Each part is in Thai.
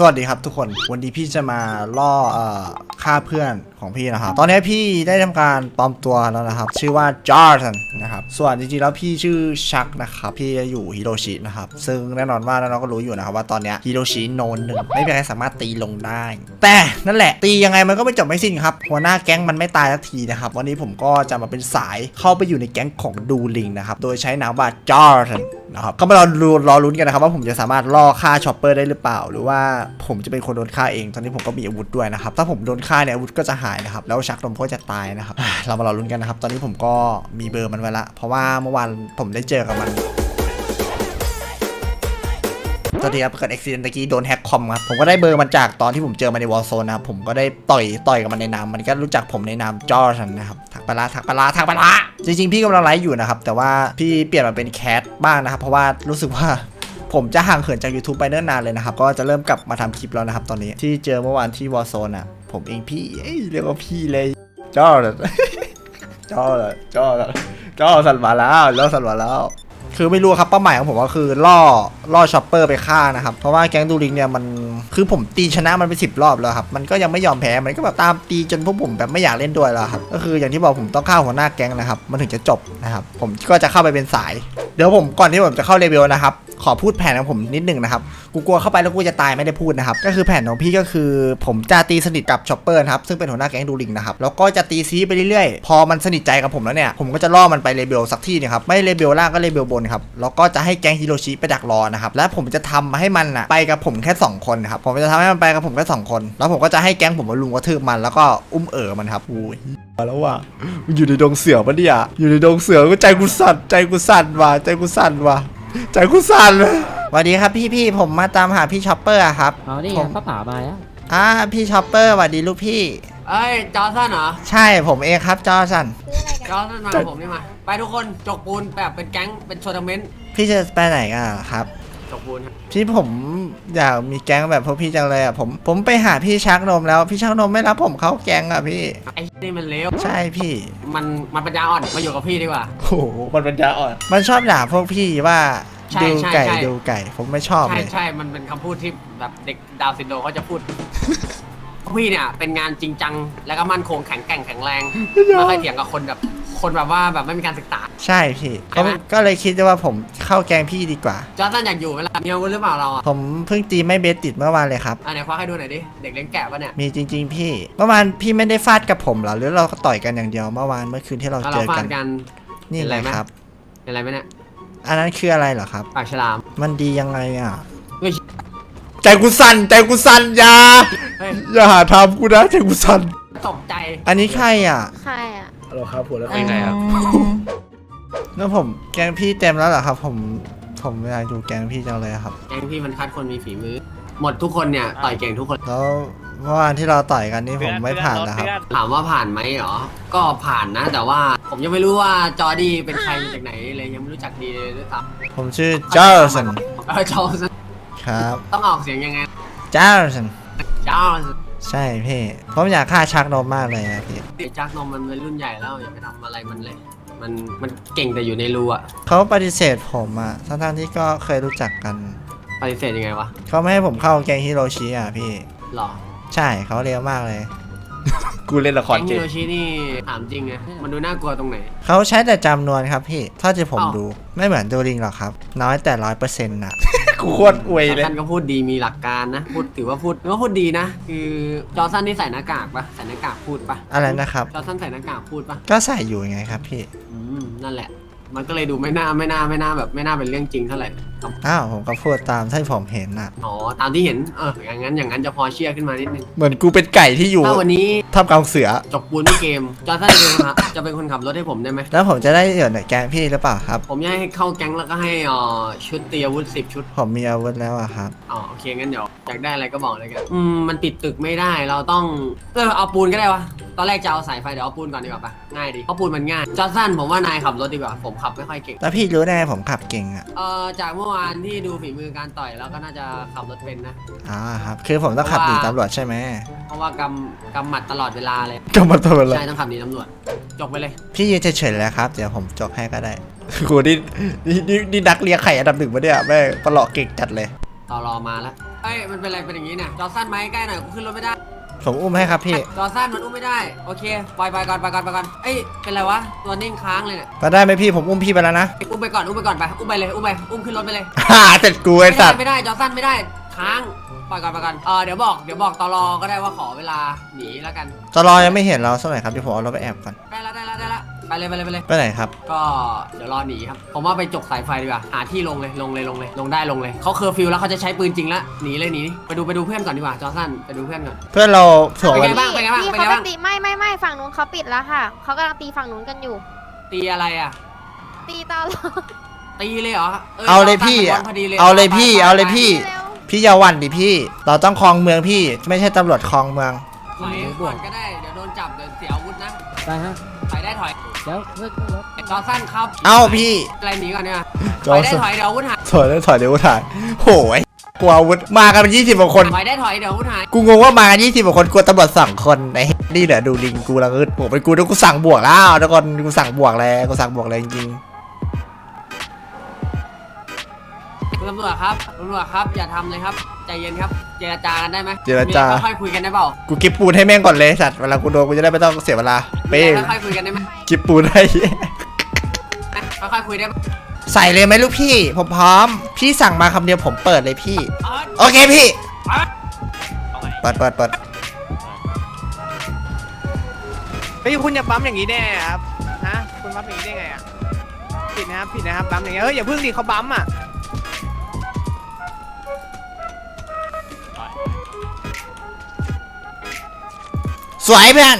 สวัสดีครับทุกคนวันนี้พี่จะมาล่อเอ่อฆ่าเพื่อนของพี่นะครับ ตอนนี้พี่ได้ทำการปลอมตัวแล้วนะครับ ชื่อว่าจอร์แดนนะครับ ส่วนจริงๆแล้วพี่ชื่อชักนะครับ พี่จะอยู่ฮิโรชินะครับ ซึ่งแน่นอนว่าน้องก็รู้อยู่นะครับว่าตอนนี้ฮิโรชิโนนหนึ่งไม่มีใครสามารถตีลงได้ แต่นั่นแหละ ตียังไงมันก็ไม่จบไม่สิ้นครับ หัวหน้าแก๊งมันไม่ตายสักทีนะครับ วันนี้ผมก็จะมาเป็นสายเข้าไปอยู่ในแก๊งของดูลิงนะครับ โดยใช้นามว่าจอร์แดนนะครับ ก็มารอรอลุ้นกันนะครับว่าผมจะสามารถล่อฆ่าชอปเปอร์ได้หรือเปล่า หรือว่าผมจะเป็นคนโดนฆ่าเอง ตอนนี้ผมก็มีอาวุธด้วยนะครับ ถ้าผมโดนฆ่าเนี่ยอาวุธก็จะหายนะครับ แล้วชักนมก็จะตายนะครับ เรามารอลุ้นกันนะครับ ตอนนี้ผมก็มีเบอร์มันไว้ละ เพราะว่าเมื่อวานผมได้เจอกับมันตอนนี้ครับเกิดอุบิเหตุตะกี้โดนแฮกคอมครับ ผมก็ได้เบอร์มันจากตอนที่ผมเจอมันในวอลโซนนะครับ ผมก็ได้ต่อยต่อยกับมันในนาม มันก็รู้จักผมในนามจอร์ชันนะครับถักปลาร้าถักปลาร้าถักปลาร้าจริงๆ พี่กำลังไลฟ์อยู่นะครับ แต่ว่าพี่เปลี่ยนมาเป็นแคทบ้างนะครับ เพราะว่ารู้สึกว่า ผมจะห่างเหินจาก YouTube ไปเนิ่นนานเลยนะครับ ก็จะเริ่มกลับมาทำคลิปแล้วนะครับตอนนี้ที่เจอเมื่อวานที่วอลโซนอะ ผมเองพี่เรียกว่าพี่เลยจ้อร์จอร์จอร์จอสันมาแล้วแล้วสันมาแล้ว คือไม่รู้ครับเป้าหมายของผมก็คือล่อล่อช็อปเปอร์ไปฆ่านะครับ เพราะว่าแก๊งดูริงเนี่ยมันคือผมตีชนะมันไปสิบรอบแล้วครับ มันก็ยังไม่ยอมแพ้มันก็แบบตามตีจนพวกผมแบบไม่อยากเล่นด้วยแล้วครับ ก็คืออย่างที่บอกผมต้องฆ่าหัวหน้าแก๊งนะครับ มันถึงจะจบนะครับ ผมก็จะเข้าไปเป็นสาย เดี๋ยวผมก่อนที่ผมจะเข้าเลเวลนะครับ ขอพูดแผนของผมนิดหนึ่งนะครับ กูกลัวเข้าไปแล้วกูจะตายไม่ได้พูดนะครับ ก็คือแผนของพี่ก็คือผมจะตีสนิทกับชอปเปอร์ครับ ซึ่งเป็นหัวหน้าแก๊งดูริงนะครับ แล้วก็จะตีซีไปเรื่อยๆ พอมันสนิทใจกับผมแล้วเนี่ย ผมก็จะล่อมันไปเลเบลสักที่นะครับ ไม่เลเบลล่างก็เลเบลบนครับ แล้วก็จะให้แก๊งฮิโรชิไปดักรอนะครับ และผมจะทำให้มันอะไปกับผมแค่สองคนครับ ผมจะทำให้มันไปกับผมแค่สองคน แล้วผมก็จะให้แก๊งผมมาลุมกระทืบมัน แล้วก็อุ้มเอ๋อมันครับอูแล้วว่ะอยู่ในดงเสือปะเนี่ยอยู่ในดงเสือก็ใจกูสั่นใจกูสั่นว่ะใจกูสั่นว่ะ ใจกูสั่นเลยสวัสดีครับพี่พี่ผมมาตามหาพี่ชอปเปอร์อะครับ เอานี่ผมป้าป๋ามาแล้วอ่าพี่ชอปเปอร์สวัสดีลูกพี่ เอ้ยจอร์สันเหรอใช่ผมเองครับจอสัน จอร์สันมากับผมนี่มา ไปทุกคนจกปูนแบบเป็นแก๊งเป็นโชว์ทัมเมนต์พี่จะไปไหนกันอะครับ จกปูนครับพี่ผมอยากมีแก๊งแบบพวกพี่จังเลยอะผมผมไปหาพี่ชักนมแล้วพี่ชักนมไม่รับผมเข้าแก๊งอะพี่ ไอ้นี่มันเลวใช่พี่ มันมันปัญญาอ่อนมาอยู่กับพี่ดีกว่า โอ้โหมันปัญญาอ่อน มันชอบด่าพวกพี่ว่าใช่ดูใช่ไก่ใช่ ดูไก่ ผมไม่ชอบใช่เลย ใช่มันเป็นคำพูดที่แบบเด็กดาวน์ซินโดรมเขาจะพูด พี่เนี่ยเป็นงานจริงจัง แล้วก็มั่นคงแข็งแกร่งแข็งแรงไม่ค่อยเถียงกับคนแบบ คนแบบว่าแบบไม่มีการศึกษา ใช่พี่ใช่ไหมก็ก็เลยคิดว่าผมเข้าแก๊งพี่ดีกว่า จอร์สันอยากอยู่เวลามีอาวุธหรือเปล่าเราอะผมเพิ่งตีไม่เบสติดเมื่อวานเลยครับ อะเดี๋ยวควักให้ดูหน่อยดิเด็กเลี้ยงแกะปะเนี่ยมีจริง ๆ พี่ เมื่อวานพี่ไม่ได้ฟาดกับผมเหรอหรือเราก็ต่อยกันอย่างเดียวเมื่อวานเมื่อคืนที่เราแล้วเจเราอฟากัดนกัน นี่เห็นเลอะไรยไหมครับเป็นอะไรไหมเนี่ยอันนั้นคืออะไรเหรอครับ ปากฉลาม มันดียังไงอะเฮ้ย ใจกูสั่นใจกูสั่นอย่าเฮ้ยอย่าหาทำกูนะใจกูสั่นตกใจอันนี้ใครอะ ใครอะ ฮัลโหลครับผัวแล้วเป็นไงครับ แล้วผมแกงพี่เต็มแล้วเหรอครับ ผมผมอยากอยู่แกงพี่จังเลยครับ แก๊งพี่มันคัดคนมีฝีมือ หมดทุกคนเนี่ย ต่อยเก่งทุกคน แล้วเมื่อวานที่เราต่อยกันนี่ผมไม่ผ่านนะครับ ถามว่าผ่านไหมเหรอ ก็ผ่านนะ แต่ว่าผมยังไม่รู้ว่าจอร์ดี้เป็นใครมาจากไหนเลยยังไม่รู้จักดีเลยด้วยซ้ผมชื่อจอร์สันำเออจอร์สันครับต้องออกเสียงยังไงจอร์สัน จอร์สัน ใช่พี่ผมอยากฆ่าชักนมมากเลยอะพี่ไอ้จักนมมันเป็นรุ่นใหญ่แล้วอย่าไปทำอะไรมันเลย มันมันเก่งแต่อยู่ในรูอะเขาปฏิเสธผมอะทั้งๆที่ก็เคยรู้จักกัน ปฏิเสธยังไงวะเขาไม่ให้ผมเข้าแกงฮิโรชิอะพี่ หรอใช่เขาเร็วมากเลย กูเล่นละครแก๊งเกฮิมโรชินี่ถามจริงไงมันดูน่ากลัวตรงไหน เขาใช้แต่จำนวนครับพี่เท่าที่ผมอ้าว ดูไม่เหมือนดูริงหรอกครับ น้อยแต่ร้อยเปอร์เซ็นต์อะ กูโคตรอวยเลยท่านก็พูดดีมีหลักการนะ พูดถือว่าพูดถือว่าพูดดีนะ คือจอร์สันนี่ใส่หน้ากากปะใส่หน้ากากพูดปะอะไรนะครับ จอร์สันใส่หน้ากากพูดปะก็ใส่อยู่ไงครับพี่ อืมนั่นแหละ มันก็เลยดูไม่น่าไม่น่าไม่น่าแบบไม่น่าเป็นเรื่องจริงเท่าไหร่อ้าวผมก็พูดตามที่ผมเห็นอะอ๋อตามที่เห็นเอออย่างนั้นอย่างนั้นจะพอเชื่อขึ้นมานิดนึงเหมือนกูเป็นไก่ที่อยู่ถ้าวันนี้ท่ามกลางเสือ จบปูนที่เกมจอร์สันจะเป็นคนขับจะเป็นคนขับรถให้ผมได้ไหมแล้วผมจะได้เดี๋ยวในแกงพี่หรือเปล่าครับ ผมอยากให้เข้าแก๊งแล้วก็ให้เอ่อชุดเตรียมอาวุธสิบชุด ผมมีอาวุธแล้วอะครับ อ๋อโอเคงั้นเดี๋ยวอยากได้อะไรก็บอกเลยกันอืมมันติดตึกไม่ได้เราต้องเออเอาปูนก็ได้วะตอนแรกจะเอาสายไฟเดี๋ยวเอาปูนก่อนดีกว่าปะง่ายดีเพราะปูนมันง่ายจอร์สันผมว่านายขับรถดีกว่าผมขับไม่ค่อยเก่ง แล้วพี่รู้ได้ไงผมขับเก่งอะเอ่อจากเมื่อวานที่ดูฝีมือการต่อยแล้วก็น่าจะขับรถเป็นนะ อ๋อครับ คือผมต้องขับหนีตำรวจใช่ไหมเพราะว่ากำกำหมัดตลอดเวลาเลยก็มาตัวละใช่ต้องขับหนีตำรวจ จบไปเลย พี่ยืนเฉยๆแล้วครับ เดี๋ยวผมจกให้ก็ได้กูนี่นี่นี่นี่นักเลี้ยงไข่อันดับหนึ่งมาเนี่ยแม่งประหลอกเก่งจัดเลย ต่อรอมาแล้วเอ้ยมันเป็นอะไรเป็นอย่างนี้เนี่ยจอสั้นไหมใกล้หน่อยกูขึ้นรถไม่ได้ ผมอุ้มให้ครับพี่จอสั้นมันอุ้มไม่ได้ โอเคปล่อยไปก่อนไปก่อนไปก่อนเอ้ยเป็นไรวะตัวนิ่งค้างเลยเนี่ยก็ได้ไหมพี่ผมอุ้มพี่ไปแล้วนะอุ้มไปก่อนอุ้มไปก่อนไปอุ้มไปเลยอุ้มไปอุ้มขึ้นรถไปเลยฮ่าเสร็จกูไอ้ไม่สัได้ตว์ไม่ได้จอสั้นไม่ได้ค้างปล่อยก่อนไปก่อนเออเดี๋ยวบอกเดี๋ยวบอกตอรอก็ได้ว่าขอเวลาหนีแล้วกันตลอยังไม่เห็นเราสักหน่อยครับเดี๋ยวผมเอารถไปแอบก่อนได้แล้วได้แล้วได้แล้ว ไปเลยไปเลยไปเลย ไปไหนครับ ก็เดี๋ยวรอหนีครับ ผมว่าไปจกสายไฟดีกว่า หาที่ลงเลยลงเลยลงเลยลงได้ลงเลย เขาเคอร์ฟิวแล้วเขาจะใช้ปืนจริงแล้วหนีเลยหนีไปดูไปดูเพื่อนก่อนดีกว่าจอสั้นไปดูเพื่อนก่อน เพื่อนเราเผื่อเป็นวันไงบ้างเป็นไงบ้างพี่เป็นไงเขาบ้างไปตีไม่ไม่ไม่ฝั่งนู้นเขาปิดแล้วค่ะ เขากำลังตีฝั่งนู้นกันอยู่ ตีอะไรอะ ตีตลอดตีเลยเหรอเอาเลยพี่จสั้นมันพอดีเลยเอาเลยพี่ไปไปเอาเลยพี่ เร็วพี่อย่าหวั่นดิพี่ เราต้องครองเมืองพี่ ไม่ใช่ตำรวจครองเมืองถอยก่อนก็ได้เดี๋ยวโดนจับเดี๋ยวเสียอาวุธนะ ได้ฮะ ถอยได้ถอยแล้วเพื่อนรถจอสั้นครับเอ้าพี่ อะไรหนีก่อนเนี่ยจถออยได้สั้นถอยเดี๋ยวอาวุธหายถอยแล้วถอยเดี๋ยวถ่ายโหยกลัวอาวุธมากันยี่สิบกว่าคน ถอยได้ถอยเดี๋ยวอาวุธหายกูงงว่ามากันยี่สิบกว่าคนกลัวตำรวจสั่งคนไอ้นี่เหลือดูลิงกูละงึดโหเป็นกูต้องกูสั่งบวกแล้วทุกคนกูสั่งบวกแล้วกูสั่งบวกเลยจริงคุณตำรวจครับตำรวจครับอย่าทำเลยครับใจเย็นครับ เจรจากันได้ไหมๆเจรจา มีอะไรค่อยๆคุยกันได้เปล่ากูเก็บปูนให้แม่งก่อนเลยสัตว์เวลากูโดนกูจะได้ไม่ต้องเสียเวลา เป้งค่อยๆคุยกันได้ไหมเก็บปูนให้ค่อยๆคุยได้ไหมใส่เลยไหมลูกพี่ ผมพร้อม พี่สั่งมาคำเดียวผมเปิดเลยพี่เออโอเคพี่ เปิดเปิดเปิดเฮ้ยคุณอย่าปั๊มอย่างนี้แน่ครับฮะคุณปั๊มอย่างนี้ได้ไงอะผิดนะครับผิดนะครับปั๊มอย่างเงี้ยเฮ้ยอย่าเพิ่งดิเขาปั๊มอะสวยเพื่อน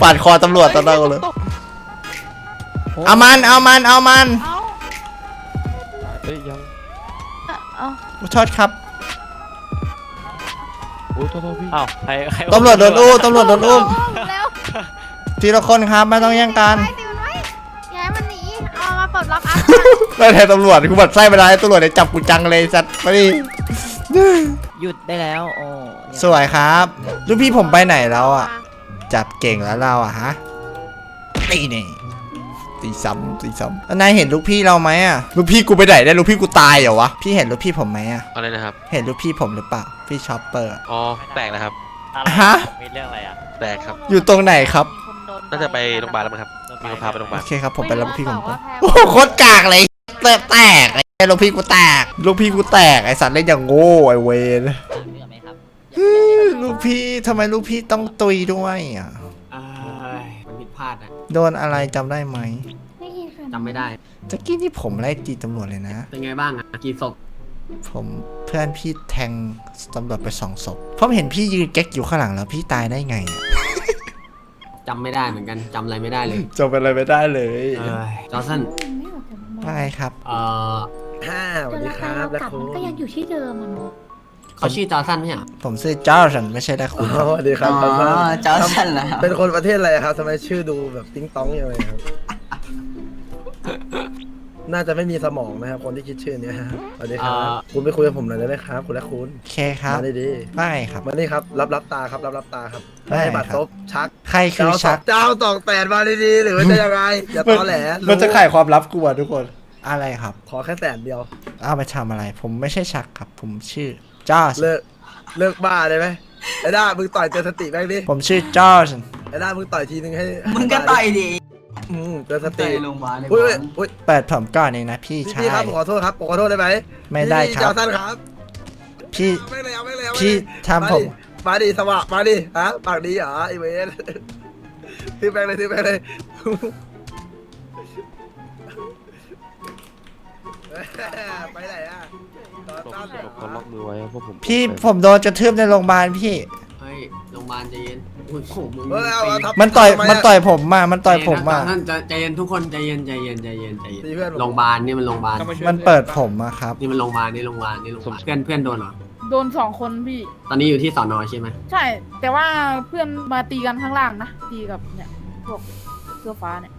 ปาดคอตำรวจตอนนั้นเลยเอามันเอามันเอามันเอาเอ้ยยังเอาขอโทษครับโอ้โทษโทษพี่อ้าวใครใครตำรวจโดนอุ้มตำรวจโดนอุ้มเร็วทีละคนครับไม่ต้องแย่งกันไปตีมันไว้อย่าให้มันหนีเอามาปลดล็อกอัพไม่ใช่ตำรวจกูบัดไส้ไม่ได้ตำรวจเนี่ยจับกูจังเลยสัตว์ไปดิหยุดได้แล้วโอ้เนี่ยสวยครับลูกพี่ผมไปไหนแล้วอะ จับเก่งแล้วเราอะฮะตีนี่ตีซ้ำตีซ้ำแล้วนายเห็นลูกพี่เราไหมอะลูกพี่กูไปไหนได้ลูกพี่กูตายเหรอวะพี่เห็นลูกพี่ผมไหมอะอะไรนะครับ เห็นลูกพี่ผมหรือเปล่าพี่ช็อปเปอร์ อ๋อแตกนะครับฮะ มีเรื่องอะไรอะแตกครับ อยู่ตรงไหนครับ น่าจะไปโรงพยาบาลแล้วมั้งครับ มีคนพาไปโรงพยาบาล โอเคครับผมไปรับลูกพี่ผมบก่ออนกว่าแพ้โอ้โหโคตรกากเลยแตกแตกไอ้ลูกพี่กูแตกลูกพี่กูแตกไอสัตว์เล่นอย่างโง่ไอเวน เรื่องไหมครับ ลูกพี่ทำไมลูกพี่ต้องตุยด้วยอะเอ้ยมันผิดพลาดนะโดนอะไรจำได้ไหมจำไม่ได้ ตะกี้ที่ผมไล่ตีตำรวจเลยนะ เป็นไงบ้างอะกี่ศพผมเพื่อนพี่แทงตำรวจไปสองศพผมเห็นพี่ยืนแก๊กอยู่ข้างหลังแล้วพี่ตายได้ไงอะจำไม่ได้เหมือนกันจำอะไรไม่ได้เลยจำเป็นอะไรไม่ได้เลยเอ้ยจอร์สันว่าไงครับ เอ่อฮ่าสวัสจนดีราคคารับเราและกลับคุมันก็ยังอยู่ที่เดิมอะเนาะ เขาชื่อจอร์สันไหมอะผมชื่อจอร์สันไม่ใช่ได้คุณ สวัสดีครับอ๋อจอร์สันเหรอครับเป็นคนประเทศอะไรครับทำไมชื่อดูแบบติ้งต้องอย่างไรครับ น่าจะไม่มีสมองนะครับ คนที่คิดชื่อเนี้ยฮะสวัสดีครับ คุณไปคุยกับผมหน่อยได้ไหมครับ คุณและคุณโอเคครับมาดีว่าไงครับ ๆมานี่ครับ รับรับตาครับ รับรับตาครับได้ให้บัตรครับ ซบชักใครคือชัก เจ้าตอกแตนมาดีๆหรือว่าจะยังไงอย่าตอแหลมันจะขายความลับกูอะทุกคน อะไรครับ ขอแค่แสนเดียว เอาไปทำอะไร ผมไม่ใช่ชักครับ ผมชื่อ จอร์สเลิกเลิกบ้าได้ไหมไอ้ด้ามึงต่อยเจอสติแม่งดิผมชื่อจอร์สันไอ้ด้ามึงต่อยทีนึงให้มึงก็ต่อยดิอืมเจอสต่ติอยโรงพยาบาลเลยอุ้ยบอุ้อยลอุ้ยเปิดผมก่อนเองนะพี่พี่ชาพี่ครับยผมขอโทษครับผมขอโทษได้ไหมไม่ได้ครับ พี่เจ้าท่านครับพี่ เอาไม่เลยเอาไม่เลยเอาไม่เลยพี่ทำผม มาดิสวะมาดิฮะปากดีเหรอไอเวนถือแบงค์เลยถือแบงค์เลยไปไหนอะ ต่อต้านเหรอเขาล็อกมือไว้เพราะผมพี่ผมโดนกระทืบในโรงพยาบาลพี่ เฮ้ยโรงพยาบาลใจเย็นอุ้ยโหมึงเออเอาเอาทับ มันต่อยทำไะมันต่อยผมมามันต่อยผมมาท่านใจเย็นทุกคนใจเย็นใจเย็นใจเย็นใจเย็นตีเพื่อนผม โรงพยาบาลนี่มันโรงพยาบาลมันเปิดผมอะครับ นี่มันโรงพยาบาลนี่โรงพยาบาลนี่โรงพยาบาลเพื่อนเพื่อนโดนเหรอโดนสองคนพี่ ตอนนี้อยู่ที่สอนอใช่ไหมใช่ แต่ว่าเพื่อนมาตีกันข้างล่างนะ ตีกับเนี่ยพวกเสื้อฟ้าเนี่ย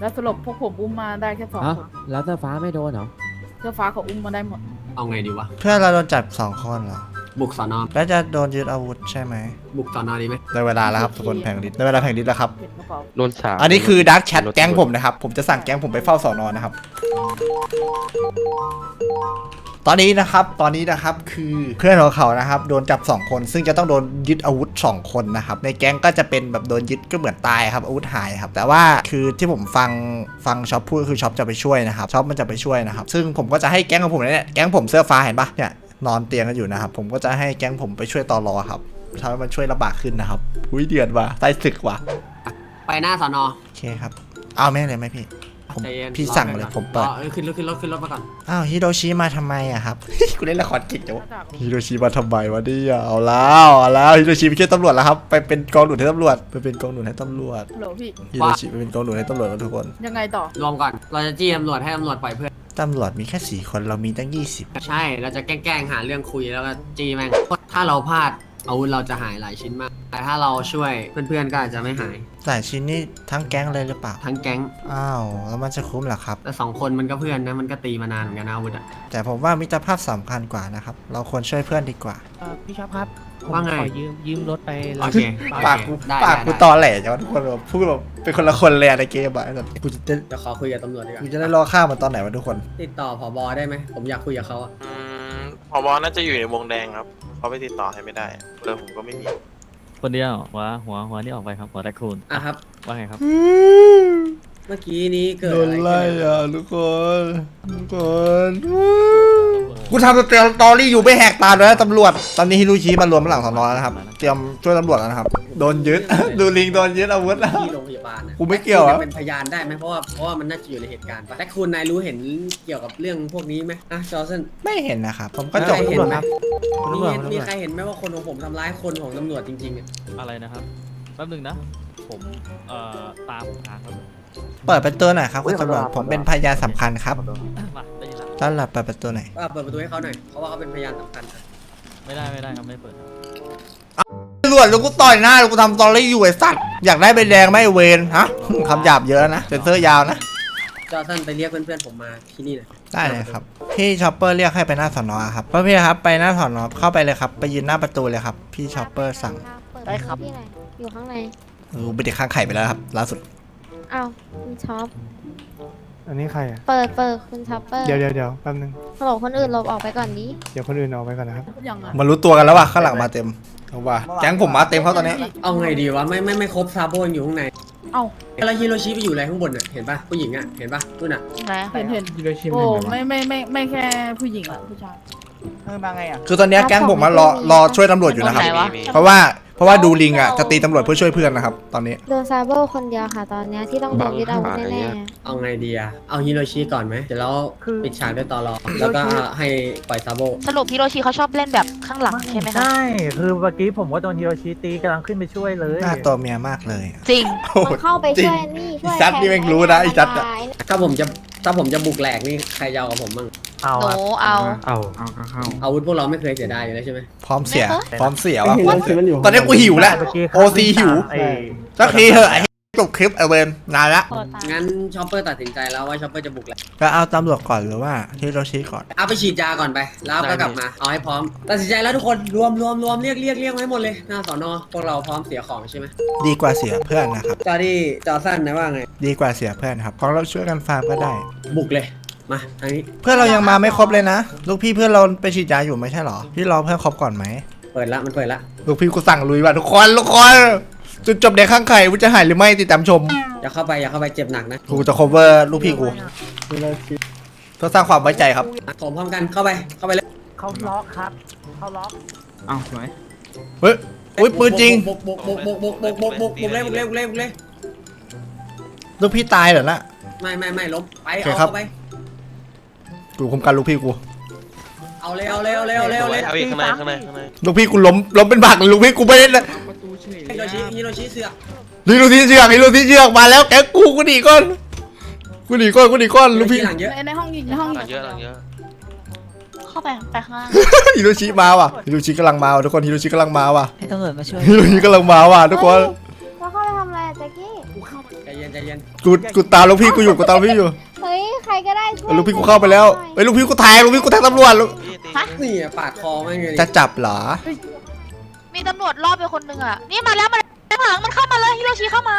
แล้วสรุปพวกผมอุ้มมาได้แค่สองฮะคนแล้วเสื้อฟ้าไม่โดนเหรอ เสื้อฟ้าเขาอุ้มมาได้หมด เอาไงดีวะ เพื่อนเราโดนจับสองคนเหรอ บุกสอนอแล้วจะโดนยึดอาวุธใช่ไหมบุกสอนอดีไหมได้เวลาแล้วครับทุกคนแผงฤทธิ์ได้เวลาแผงฤทธิ์แล้วครับเห็นกระเป๋าโดนสามอันนี้คือดักแชทแก๊งผมนะครับ ผมจะสั่งแก๊งผมไปเฝ้าสอนอนะครับ ตอนนี้นะครับ ตอนนี้นะครับคือเพื่อนของเขานะครับโดนจับ 2 คน ซึ่งจะต้องโดนยึดอาวุธ 2 คนนะครับ ในแก๊งก็จะเป็นแบบโดนยึดก็เหมือนตายครับอาวุธหายครับ แต่ว่าคือที่ผมฟังฟังช็อปพูดก็คือช็อปจะไปช่วยนะครับช็อปมันจะไปช่วยนะครับ ซึ่งผมก็จะให้แก๊งของผมเนี่ยแก๊งผมเสื้อฟ้าเห็นปะเนี่ยนอนเตียงกันอยู่นะครับ ผมก็จะให้แก๊งผมไปช่วยตอรอครับทำให้มันช่วยลำบากขึ้นนะครับอุ้ยเดือดว่ะใต้ศึกว่ะไปหน้าสอนอโอเคครับ เอาแม่เลยไหมพี่ ผมใจย็นพี่รอสั่งไปเลยก่อนผมเปิดรอออขึ้นรถขึ้นรถขึ้นรถมาก่อนอ้าวฮิโรชิมาทำไมอะครับ กูเล่นละครเก่งจังวะฮิโรชิมาทำไมวะเนี่ยเอาแล้วเอาแล้วฮิโรชิไปช่วยตำรวจแล้วครับ ไปเป็นกองหนุนให้ตำรวจไปเป็นกองหนุนให้ตำรวจฮัลโหลพี่ ฮิโรชิไปเป็นกองหนุนให้ตำรวจแล้วทุกคนยังไงต่อ รวมก่อนเราจะจี้ตำรวจให้ตำรวจปล่อยเพื่อนตำรวจมีแค่สี่คนเรามีตั้งยี่สิบใช่เราจะแกล้งๆหาเรื่องคุยแล้วก็จี้แม่งถ้าเราพลาด อาวุธเราจะหายหลายชิ้นมาก แต่ถ้าเราช่วยเพื่อนๆก็อาจจะไม่หายหลายชิ้นนี่ทั้งแก๊งเลยหรือเปล่า ทั้งแก๊ง อ้าวแล้วมันจะคุ้มเหรอครับ แต่สองคนมันก็เพื่อนนะมันก็ตีมานานเหมือนกันนะอาวุธอะ แต่ผมว่ามิตรภาพสำคัญกว่านะครับ เราควรช่วยเพื่อนดีกว่า เอ่อพี่ชอบครับผมว่าไง ขอยืมยืมรถไปโอเคปากกูได้ปากได้กูได้ตอแหลจังวะทุกคนแบบพูดแบบเป็นคนละคนเลยอะในเกมอะแบบกูจะเดี๋ยวขอคุยกับตำรวจดีกว่า กูจะได้รอข้ามมันตอนไหนวะทุกคน ติดต่อผบได้ไหม ผมอยากคุยกับเขาอะ อืมผบน่าจะอยู่ในวงแดงครับ เขาไปติดต่อให้ไม่ได้เบอร์ผมก็ไม่มีคนเดียวหัวหัวหัวนี่ออกไปครับหัวแรคคูนอะครับว่าไงครับ เมื่อกี้นี้เกิดโดนอะไรไล่ขึ้นอะอะทุกคนทุกคนกูทำสเตลตอรี่อยู่ไม่แหกตาเลยนะตำรวจ ตอนนี้ฮิรุชิมารวมหลังสอนอแล้วนะครับ เตรียมช่วยตำรวจแล้วนะครับ โดนยึด ดูลิงโดนยึดอาวุธแล้ว ที่โรงพยาบาลนะกูไม่เกี่ยวอะคุณเป็นพยานได้ไหมเพราะว่าเพราะว่ามันน่าจะอยู่ในเหตุการณ์ปะแต่คุณนายรู้เห็นเกี่ยวกับเรื่องพวกนี้ไหมอะจอร์สันไม่เห็นนะครับ ผมก็มีจใคบรเห็นไหมคุณมีตำรวจเห็นคุณมีตำรวจใครเห็นไหมว่าคนของผมทำร้ายคนของตำรวจจริงๆอะอะไรนะครับ แป๊บหนึงนะ ผม เอ่อ ตาผมค้างครับ เปิดประตูหน่อยครับคุณตำรวจผมเป็นพยานสำคัญครับมาได้ยินละต้อนรับเปิดประตูหน่อยอะเปิดประตูให้เขาหน่อยเพราะว่าเขาเป็นพยานสำคัญอะไม่ได้ไม่ได้ครับไม่เปิดครับตำรวจแล้วกูต่อยหน้าแล้วกูทำตอรี่อยู่ไอ้สัตว์อยากได้ใบแดงไหมไอ้เวนฮะคำหยาบเยอะนะเซนเซอร์ยาวนะจอร์สันไปเรียกเพื่อนๆผมมาที่นี่หน่อยได้เลยครับพี่ช็อปเปอร์เรียกให้ไปหน้าสอนอครับพ่อพี่ครับไปหน้าสอนอเข้าไปเลยครับไปยืนหน้าประตูเลยครับพี่ช็อปเปอร์สั่งได้ครับพี่ไหนอยู่ข้างในเออเป็นเด็กข้างไข่ไปแล้วครับล่าสุด อ้าวคุณช็อปอันนี้ใครอะ เปิดเปิดคุณช็อปเปอร์เดี๋ยวเดี๋ยวเดี๋ยวแป๊บนึง ฮัลโหลคนอื่นหลบออกไปก่อนดิเดี๋ยวคนอื่นออกไปก่อนนะครับ ยังอะมันรู้ตัวกันแล้วว่ะข้างหลังมาเต็มเอาว่ะแก๊งผมมาเต็มเขาตอนนี้ เอาไงดีวะไม่ไม่ไม่ครบซาโบยังอยู่ข้างในเอ้าแล้วฮิโรชิไปอยู่อะไรข้างบนน่ะเห็นปะผู้หญิงอะเห็นปะนู่นอะเห็นเห็นโอ้ไม่ไม่ไม่ไม่แค่ผู้หญิงอะผู้ชายเออมาไงอะคือตอนเนี้ยแก๊งผมมารอรอช่วยตำรวจอยู่นะครับมีมีเพราะว่า เพราะว่าดูลิงอะจะตีตำรวจเพื่อช่วยเพื่อนนะครับ ตอนนี้โดนซาโบคนเดียวค่ะตอนเนี้ยที่ต้องโดนยึดอาวุธแน่เอาไงดีอะเอาฮิโรชิก่อนไหมเดี๋ยวเราปิดฉากด้วยตอรอแล้วก็ให้ปล่อยซาโบสรุปฮิโรชิเขาชอบเล่นแบบข้างหลังใช่ไหมคะใช่คือเมื่อกี้ผมก็โดนฮิโรชิตีกำลังขึ้นไปช่วยเลยหน้าตัวเมียมากเลยอะจริงโอ้ๆโหมันเข้าไปจริงช่วยนี่ช่วยอีซัดนี่แม่งรู้นะอีซัดอะถ้าผมจะถ้าผมจะบุกแหลกนี่ใครจะเอากับผมบ้างเอาหนูอะเอา เอาเอาก็เข้าอาวุธพวกเราไม่เคยเสียดายอยู่แล้วใช่ไหม พร้อมเสีย ไม่เคย พร้อมเสียว่ะ ตอนนี้กูหิวแล้วเมื่กี้โอซีหิวไอ้สักทีเถอะไอ้ จบคลิปไอเวนนานละงั้นชอปเปอร์ตัดสินใจแล้วว่าชอปเปอร์จะบุกแหลกก็เอาตำรวจก่อนหรือว่าฮิโรชิก่อน เอาไปฉีดยาก่อนไป แล้วก็กลับมา เอาให้พร้อม ตัดสินใจแล้วทุกคน รวมรวมรวมเรียกเรียกเรียกไว้หมดเลย หน้าสอนอพวกเราพร้อมเสียของใช่ไหม ดีกว่าเสียเพื่อนนะครับ จอร์ดี้จอร์สันนะว่าไง ดีกว่าเสียเพื่อนครับเพราะเราช่วยกันฟาร์มก็ได้ บุกเลย มาอันนี้ เพื่อนเรายังมาไม่ครบเลยนะ ลูกพี่เพื่อนเราไปฉีดยาอยู่ไม่ใช่เหรอ พี่รอเพื่อนครบก่อนไหม เปิดละ มันเปิดละ ลูกพี่กูสั่งลุยว่ะทุกคนทุกคน จุดจบเด็กข้างไข่กูจะหายหรือไม่ติดตามชมอย่าเข้าไปอย่าเข้าไปเจ็บหนักนะกูจะ cover ลูกพี่กูเพื่อสร้างความไว้ใจครับผมพร้อมกันเข้าไปเข้าไปเลยเขาล็อกครับเขาล็อกอ้าวสวยเฮ้ยอุ้ยปืนจริงบุกบุกบุกบุกบุกบุกบุกบุกบุกเลยบุกเลยบุกเลยบุกเลยลูกพี่ตายเหรอนะไม่ไม่ไม่ล้มไปโอเคเอาครับเข้าไปกูคุมกันลูกพี่กูเอาเลยเอาเลยเอาเลยเอาเลยเอาเลยเอาอีกข้างในข้างในข้างในลูกพี่กูล้มล้มเป็นบักเลยลูกพี่กูไม่ได้นะ ฮิโรชิฮิโรชิเสือกนี่ลูกที่เชือกนี่ลูกที่เชือกมาแล้วแกกูกูหนีก่อนกูหนีก่อนกูหนีก่อนลูกพี่หลังเยอะในในห้องอีกในห้องหลัอีงกเยอะหลังเยอะเข้าไปไปข้างล่างฮิโรชิมาว่ะฮิโรชิกำลังมาว่ะทุกคนฮิโรชิกำลังมาว่ะให้ตำรวจมาช่วยฮิโรชิกำลังมาว่ะทุกคนเราเข้าไปทำอะไรอะแจ็คกี้ใจเย็นใจเย็นกูกูตามลูกพี่กูอยู่กูตามลูกพี่อยู่เฮ้ยใครก็ได้ช่วยลูกพี่กูเข้าไปแล้วไอ้ยลูกพี่กูแทงลูกพี่กูแทงตำรวจลูกพี่ตีนี่อะปาดคอไม่เงยจะจับเหรอ มีตำรวจรอบไปคนหนึ่งอะ นี่มาแล้วมาข้างหลังมันเข้ามาเลยฮิโรชิเข้ามา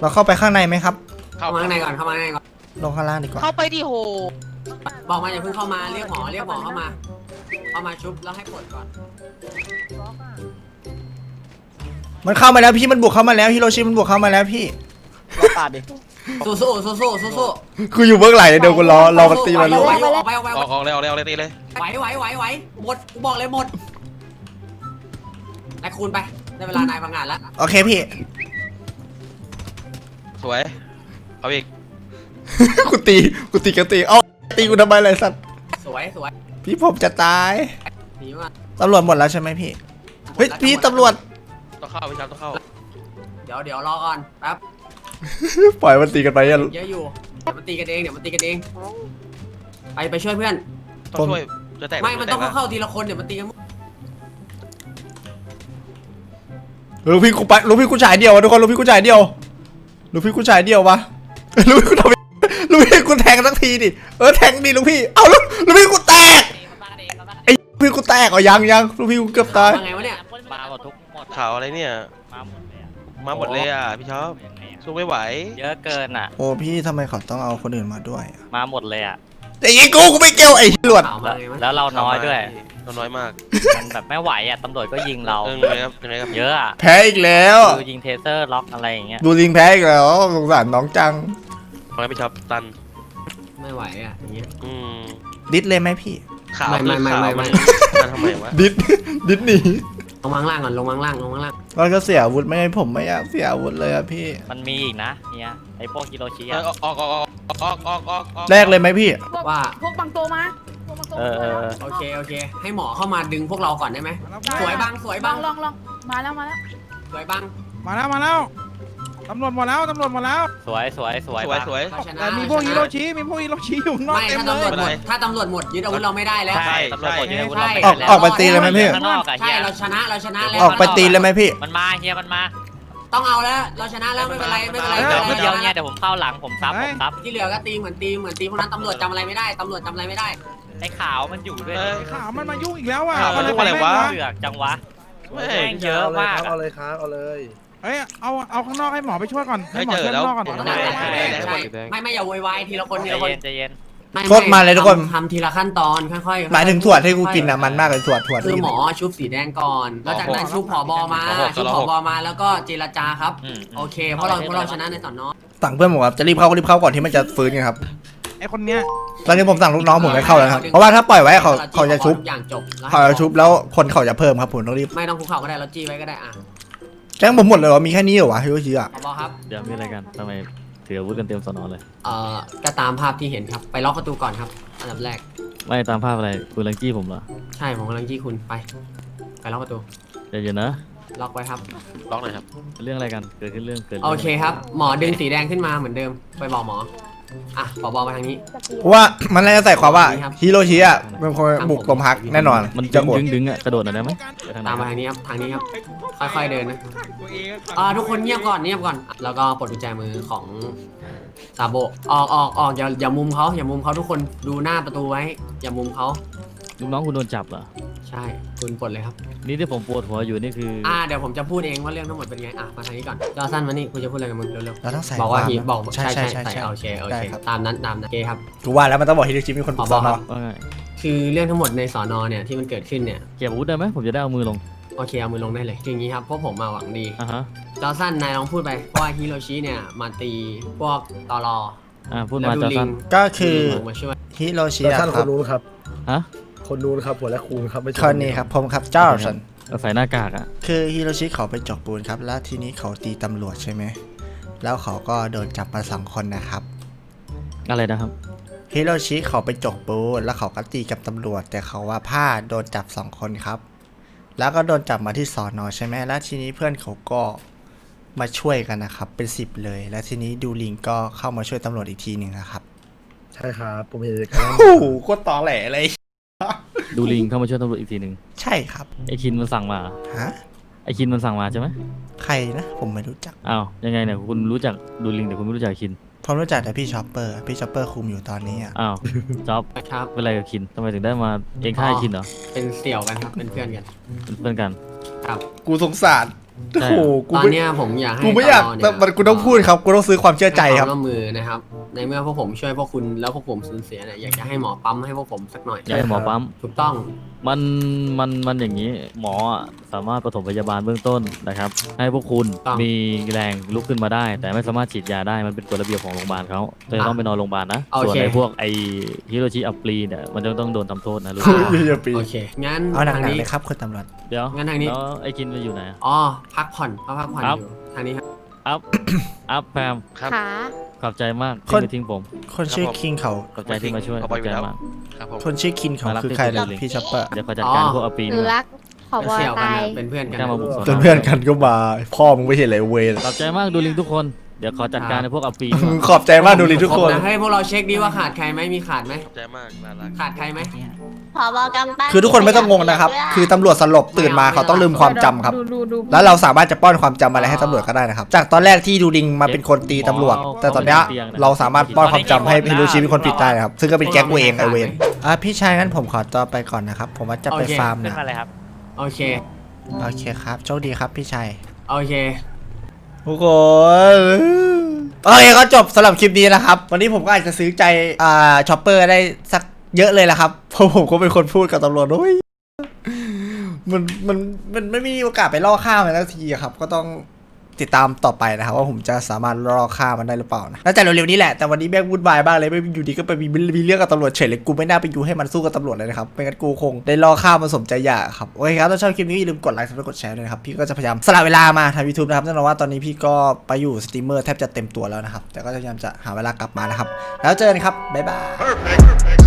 เราเข้าไปข้างในไหมครับ เข้ามาข้างในก่อนเข้ามาข้างในก่อนลงข้างล่างดีกว่า เข้าไปดิโห บอกมาอย่าเพิ่งเข้ามาเรียกหมอเรียกหมอเข้ามา เข้ามาชุบแล้วให้ปลดก่อนมันเข้ามาแล้วพี่มันบุกเข้ามาแล้วฮิโรชิมันบุกเข้ามาแล้วพี่สู้สู้สู้สู้สู้สู้กูอยู่เบื้องหลังเดี๋ยวกูรอรอมันตีมันอรู้อกไปออกไปออกไปออกออกเลยออกเลยออกเลยตีเลย ไหวไหวไหวไหวหมดกูบอกเลยหมด นายคูณไป ได้เวลานายพังงานแล้วโอเคพี่ สวย เอาอีก กูตีกูตีกันตีเอ้าตีกูทำไมเลยสัตว์สวยสวยพี่ผมจะตายหนีมาตำรวจหมดแล้วใช่ไหมพี่เฮ้ยพี่ตำรวจ ต้องเข้าพี่ชายต้องเข้า เดี๋ยวเดี๋ยวรอก่อนแป๊บปล่อยมันตีกันไปอย่า เยอะอยู่เดี๋ยวมันตีกันเองเดี๋ยวมันตีกันเองไปไปช่วยเพื่อน ต้องช่วย จะแตกไม่มันต้องจะแกเข้าๆทีละคนเดี๋ยวมันตีกันหมด ลูกพี่กูไปลูกพี่กูฉายเดียวอะทุกคนลูกพี่กูฉายเดียวลูกพี่กูฉายเดียววะลูกพี่กูทำไมลูกพี่กูแทงสักทีดิเออแทงดิลูกพี่เอาลูกลูกพี่กูแตกไอ้ลูกพี่กูแตกอ๋อยังยังลูกพี่กูเกือบตายยังไงวะเนี่ยมาหมดทุกหมดข่าวอะไรเนี่ยมาหมดเลยอะมาหมดเลยอะพี่ชอบยังไงอะสู้ไม่ไหว เยอะเกินอะ โอ้พี่ทำไมเขาต้องเอาคนอื่นมาด้วยอะมาหมดเลยอะไอ้ยิงกูกูไม่เกี่ยวไอ้ตำรวจข่าวมาไงวะแล้วเราน้อยด้วย เราน้อยมากมันแบบไม่ไหวอะตำรวจก็ยิงเรา เออยังไงครับยังไงครับเยอะอะแพ้อีกแล้ว คือยิงเทเซอร์ล็อกอะไรอย่างเงี้ย ดูลิงแพ้อีกแล้วสงสารน้องจังทำไมพี่ชอบตัน ไม่ไหวอะอย่างเงี้ย อืมดิดเลยไหมพี่ข่าวไม่ไม่ไม่ข่าวไม่ไม่ มันทำไมวะดิด ดิดหนีลงมาข้างล่างก่อนลงมาข้างล่างลงมาข้างล่างมันก็เสียอาวุธไม่ให้ผมไม่อยากเสียอาวุธเลยอะพี่ มันมีอีกนะเนี่ยไอพวกฮิโรชิเออะอออกออกออกออกออกออกออกแรกเลยไหมพี่ พวกว่า พวกบางโตมา พวกบางโตเอมาอเออ โอเคโอเค ให้หมอเข้ามาดึงพวกเราก่อนได้ไหมสวยบังสวยลบัองงลองลองมาแล้วมาแล้วสวยบังมาแล้วมาแล้วตำรวจหมดแล้วตำรวจหมดแล้วสวยสวยสวยสวยสวย เราชนะแต่มีพวกฮิโรชิมีพวกฮิโรชิอยู่ข้างนอกไม่เต็มถ้าเลตำรวยจหมดถ้าตำรวจหมดยึดอาวุธเราไม่ได้แล้ว ใช่ตำรวจหมดอยู่ในอาวุธเราไม่ออกได้แล้วออกไปตีเลยไหมพี่ ข้างนอกอะใช่เฮียเราชนะเราชนะแล้วออกไปตีเลยไหมพี่ มันมาเฮียมันมาต้องเอาแล้วเราชนะแล้วไม่เป็นไรไม่เป็นไรเดี๋ยวไม่เดียวเป็นไรเนี่ยเดี๋ยวผมเข้าหลังผมซับผมซับที่เหลือก็ตีเหมือนตีเหมือนตีพวกนั้นตำรวจจำอะไรไม่ได้ตำรวจจำอะไรไม่ได้ ไอ้ขาวมันอยู่ด้วยเออ ข่าวมันมายุ่งอีกแล้วอะข่าวมันยุ่งอะไรวะ เสือกจังวะไม่แม่งเยอะมากอะเอ้ยเอาเอาข้างนอกให้หมอไปช่วยก่อนให้หมอไม่เจอช่วยแล้วข้างนอกก่อนได้ได้ได้ได้ไม่ไม่อย่าโวยวายทีละคนทีใจละคนเย็นใจเย็นไม่โทษมาเลยทุกคนทำทำทีละขั้นตอนค่อยๆหมายถึงถั่วที่กูกินอะมันมากเลยถั่วถั่วคือที่หมอชุบสีแดงก่อนแล้วจากนั้นชุบผอบอมาชุบผอบอมาแล้วก็เจรจาครับ อืม โอเคเพราะเราเพราะเราชนะในสอนอสั่งเพื่อนผมครับจะรีบเข้าก็รีบเข้าก่อนที่มันจะฟื้นกันครับ ไอคนเนี้ยตอนนี้ผมสั่งลูกน้องผมให้เข้าแล้วครับ เพราะว่าถ้าปล่อยไว้เขาเขาจะชุบ ทุกอย่างจบแล้วเขาจะชุบแล้วคนเขาจะเพิ่มครับผมต้องรีบไม่ต้องคุกเข่าก็ได้เราจี้ไว้ก็ได้อะแจ้งผมหมดเลยว่ามีแค่นี้เหรอวะฮิโรชิอะผอบอครับ เดี๋ยวมีอะไรกันทำไมถืออาวุธกันเต็มสนอเลย เอ่อก็ตามภาพที่เห็นครับ ไปล็อกประตูก่อนครับ อันดับแรก ไม่ตามภาพอะไรคุณลังกี้ผมเหรอใช่ ผมกำลังจี้คุณ ไป ไปล็อกประตูใจเย็นนะ ล็อกไว้ครับ ล็อกหน่อยครับ เรื่องอะไรกัน เกิดขึ้นเรื่องเกิดโอเคครับ หมอดึงสีแดงขึ้นมาเหมือนเดิม ไปบอกหมอ อะผอบอมาทางนี้ เพราะว่ามันน่าจะใส่ความว่าฮิโรชิอะเป็นคนบุกลมพักแน่นอนมันจะดึงกดดึงดึงอะกระโดดหน่อยได้ไหมไปทางไหนตามมาทางนี้ครับ ทางนี้ครับ ค่อยๆเดินนะอ่าทุกคนเงียบก่อนเงียบก่อน แล้วก็ปลดกุญแจมือของซาโบะออกออกออกอย่าอย่ามุมเขาอย่ามุมเขาทุกคนดูหน้าประตูไว้ อย่ามุมเขาลูกน้องคุณโดนจับเหรอ ใช่คุณปลดเลยครับ นี่ที่ผมปวดหัวอยู่นี่คือออ่าเดี๋ยวผมจะพูดเองว่าเรื่องทั้งหมดเป็นไง อะมาทางนี้ก่อนจอสั้นมานี่คุณจะพูดอะไรกับมึงเร็วเราต้องใส่ๆบอกว่าควมฮีบอกใช่ใช่ใช่ใช่ใช่ใส่ใช่โอเคโอได้เคครับ ตามนั้นตามนั้นโอเคครับ กูว่าแล้วมันต้องบอกฮิโรชิมีคนบุกขอซ้บออนกเนาะว่าไงคือเรื่องทั้งหมดในสอนอเนี่ยที่มันเกิดขึ้นเนี่ยเก็บอาวุธได้ไหมผมจะได้เอามือลงโอเคเอามือลงได้เลยคืออย่างนี้ครับพวกผมมาหวังดีอะฮะจอสั้นนายลองพูดไปเพราะว่าฮิโรชิเนี่ยมาตีพวกตอรออะพูดแล้วมาดูจอลิสั้งนก็คือดูลิงลงมาช่วยฮิโรชิอะครับ ฮะ คนนู้นครับหัวและคูณครับไม่ใช่คนนี้ครับผมครับเจ้าสันเอาใส่หน้ากากอะ คือฮิโรชิเขาไปจกปูนครับ แล้วทีนี้เขาตีตำรวจใช่ไหม แล้วเขาก็โดนจับมาสองคนนะครับอะไรนะครับฮิโรชิเขาไปจกปูนแล้วเขาก็ตีกับตำรวจ แต่เขาว่าพลาดโดนจับสองคนครับ แล้วก็โดนจับมาที่สอนอใช่ไหมแล้วทีนี้เพื่อนเขาก็มาช่วยกันนะครับ เป็นสิบเลย แล้วทีนี้ดูลิงก็เข้ามาช่วยตำรวจอีกทีหนึ่งนะครับ ใช่ครับผมเห็นเหตุการณ์โอ้โหโคตรตอแหลเลย ดูลิงเข้ามาช่วยตำรวจอีกทีหนึ่งใช่ครับไอ้คินมันสั่งมาเหรอฮะไอ้คินมันสั่งมาใช่ไหมใครนะผมไม่รู้จักอ้าวยังไงเนี่ยคุณรู้จักดูลิงแต่คุณไม่รู้จักคินผมรู้จักแต่พี่ชอปเปอร์พี่ชอปเปอร์คุมอยู่ตอนนี้อะอ้าวจ๊อบนะครับเป็นอะไรกับคินทำไมถึงได้มาเองฆ่าไอ้คินเหรอเป็นเสี่ยวกันครับเป็นเพื่อนกันเป็นเพื่อนกันกูสงสาร โอ้โหกูตอนไม่เนี้ยผมอยากให้กูไม่อยากตลแต่มันกูต้องพูดครับกูต้องซื้อความเชื่อใจครับ ให้วามร่วมมือนะครับ ในเมื่อพวกผมช่วยพวกคุณแล้วพวกผมสูญเสียเนี่ยอยากจะให้หมอปั๊มให้พวกผมสักหน่อยอยากให้หมอปั๊มถูกต้อง มันมันมันอย่างนี้หมออะสามารถปฐมพยาบาลเบื้องต้นนะครับ ให้พวกคุณต้องมีแรงลุกขึ้นมาได้ แต่ไม่สามารถฉีดยาได้มันเป็นกฎระเบียบของโรงพยาบาลเขาจะต้องไปนอนโรงพยาบาลนะโอเค ส่วนไอ้พวกไอ้ฮิโรชิอัปปรีเนี่ยมันจะต้องโดนทำโทษนะรู้เฮ้ไหมยอย่าปี โอเค งั้นเอาหนักทางๆนี้ เลยครับคุณตำรวจ เดี๋ยวงั้นทางนี้ แล้วไอ้กินไปอยู่ไหนอะอ๋อ พักผ่อนเขาพักผ่อนครับ อยู่ ทางนี้ครับ อัพ อัพแฟมครับ ขา ขอบใจมากคนที่ไม่ทิ้งผม คนชื่อคิงเขาขอบใจที่มาช่วยเอาขไปอบอยู่ใจแล้วมากครับผมคนชื่อคิงเขามารับคือใครที่ล่ะตัวพี่ช็อปเปอร์เดี๋ยวขอจัดการอ๋อพวกอัปปรีหรือนี่ก่อนรักขอบอเสี่ยวกันตายนะเป็นเพื่อนกันแค่มาบุกสวนเป็นเพื่อนกันก็มา พ่อมึงไม่เห็นอะไรเวรขอบใจมากดูลิงทุกคน เดี๋ยวขอจัดการในพวกอัปปรีขอบใจมากดูลิทุกคนรบะให้พวกเราเช็คดีว่าขาดใครไหมมีขาดไหมขอบใจมากน่ารักขาดใครไหมผอบกำปั้นคือทุกคนไม่ต้องงงนะครับ คือตำรวจสลบตื่นมาเขาต้องลืมความจำครับดูดูดูแล้วเราสามารถจะป้อนความจำอะไรให้ตำรวจก็ได้นะครับ จากตอนแรกที่ดูลิงมาเป็นคนตีตำรวจ แต่ตอนเนี้ยเราสามารถป้อนความจำให้ฮิโรชิเป็นคนผิดได้นะครับ ซึ่งก็เป็นแก๊งกูเองไอเวนอะพี่ชายงั้นผมขอตัวไปก่อนนะครับ ผมว่าจะไปฟาร์มนะโอเค โอเคครับ โชคดีครับพี่ชาย โอเค ทุกคนโอเคก็จบสำหรับคลิปนี้นะครับ วันนี้ผมก็อาจจะซื้อใจอ่าชอปเปอร์ได้สักเยอะเลยละครับเพราะผมก็เป็นคนพูดกับตำรวจโอ้ยมันมันมันไม่มีโอกาสไปล่อข้ามันสักทีครับ ก็ต้อง ติดตามต่อไปนะครับว่าผมจะสามารถล่อฆ่ามันได้หรือเปล่านะน่าจะเร็วๆนี้แหละแต่วันนี้แม่งวุ่นวายบ้างเลยไม่อยู่ดีก็ไปมีมีเรื่องกับตำรวจเฉยเลยกูไม่น่าไปอยู่ให้มันสู้กับตำรวจเลยนะครับไม่งั้นกูคงได้ล่อฆ่ามันสมใจอยากครับโอเคครับถ้าชอบคลิปนี้อย่าลืมกดไลค์และกดแชร์ด้วยนะครับพี่ก็จะพยายามสละเวลามาทำยูทูบนะครับแน่นอนว่าตอนนี้พี่ก็ไปอยู่สตรีมเมอร์แทบจะเต็มตัวแล้วนะครับแต่ก็จะพยายามจะหาเวลากลับมานะครับแล้วเจอกันครับบ๊ายบาย